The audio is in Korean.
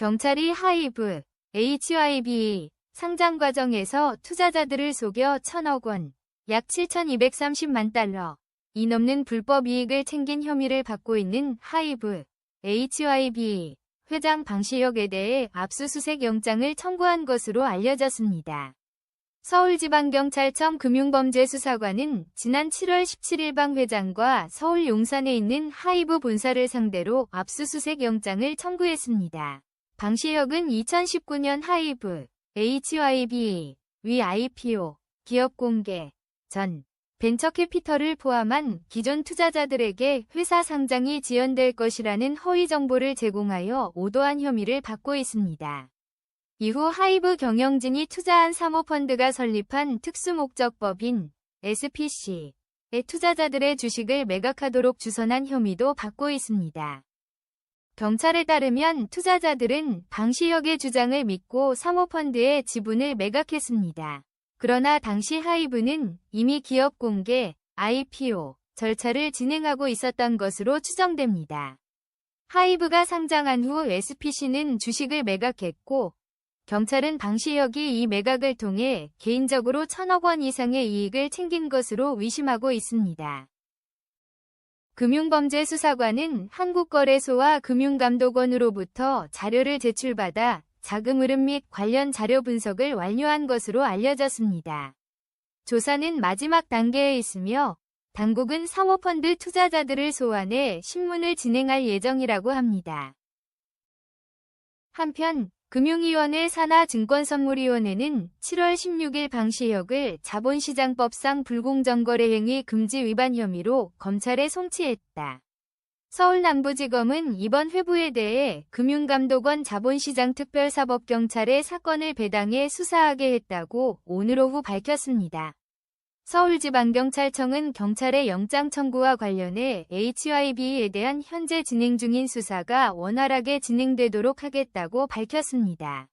경찰이 하이브, HYB 상장 과정에서 투자자들을 속여 천억 원, 약 7,230만 달러, 이 넘는 불법 이익을 챙긴 혐의를 받고 있는 하이브, HYB 회장 방시혁에 대해 압수수색 영장을 청구한 것으로 알려졌습니다. 서울지방경찰청 금융범죄수사관은 지난 7월 17일 방 회장과 서울 용산에 있는 하이브 본사를 상대로 압수수색 영장을 청구했습니다. 방시혁은 2019년 하이브, HYB, 위 IPO, 기업 공개, 전, 벤처캐피털을 포함한 기존 투자자들에게 회사 상장이 지연될 것이라는 허위 정보를 제공하여 오도한 혐의를 받고 있습니다. 이후 하이브 경영진이 투자한 사모펀드가 설립한 특수목적법인 SPC의 투자자들의 주식을 매각하도록 주선한 혐의도 받고 있습니다. 경찰에 따르면 투자자들은 방시혁의 주장을 믿고 사모펀드의 지분을 매각했습니다. 그러나 당시 하이브는 이미 기업 공개, IPO 절차를 진행하고 있었던 것으로 추정됩니다. 하이브가 상장한 후 SPC는 주식을 매각했고 경찰은 방시혁이 이 매각을 통해 개인적으로 천억 원 이상의 이익을 챙긴 것으로 의심하고 있습니다. 금융범죄수사관은 한국거래소와 금융감독원으로부터 자료를 제출받아 자금 흐름 및 관련 자료 분석을 완료한 것으로 알려졌습니다. 조사는 마지막 단계에 있으며 당국은 사모펀드 투자자들을 소환해 신문을 진행할 예정이라고 합니다. 한편 금융위원회 산하 증권선물위원회는 7월 16일 방 시혁을 자본시장법상 불공정거래 행위 금지 위반 혐의로 검찰에 송치했다. 서울남부지검은 이번 회부에 대해 금융감독원 자본시장특별사법경찰에 사건을 배당해 수사하게 했다고 오늘 오후 밝혔습니다. 서울지방경찰청은 경찰의 영장 청구와 관련해 HYB에 대한 현재 진행 중인 수사가 원활하게 진행되도록 하겠다고 밝혔습니다.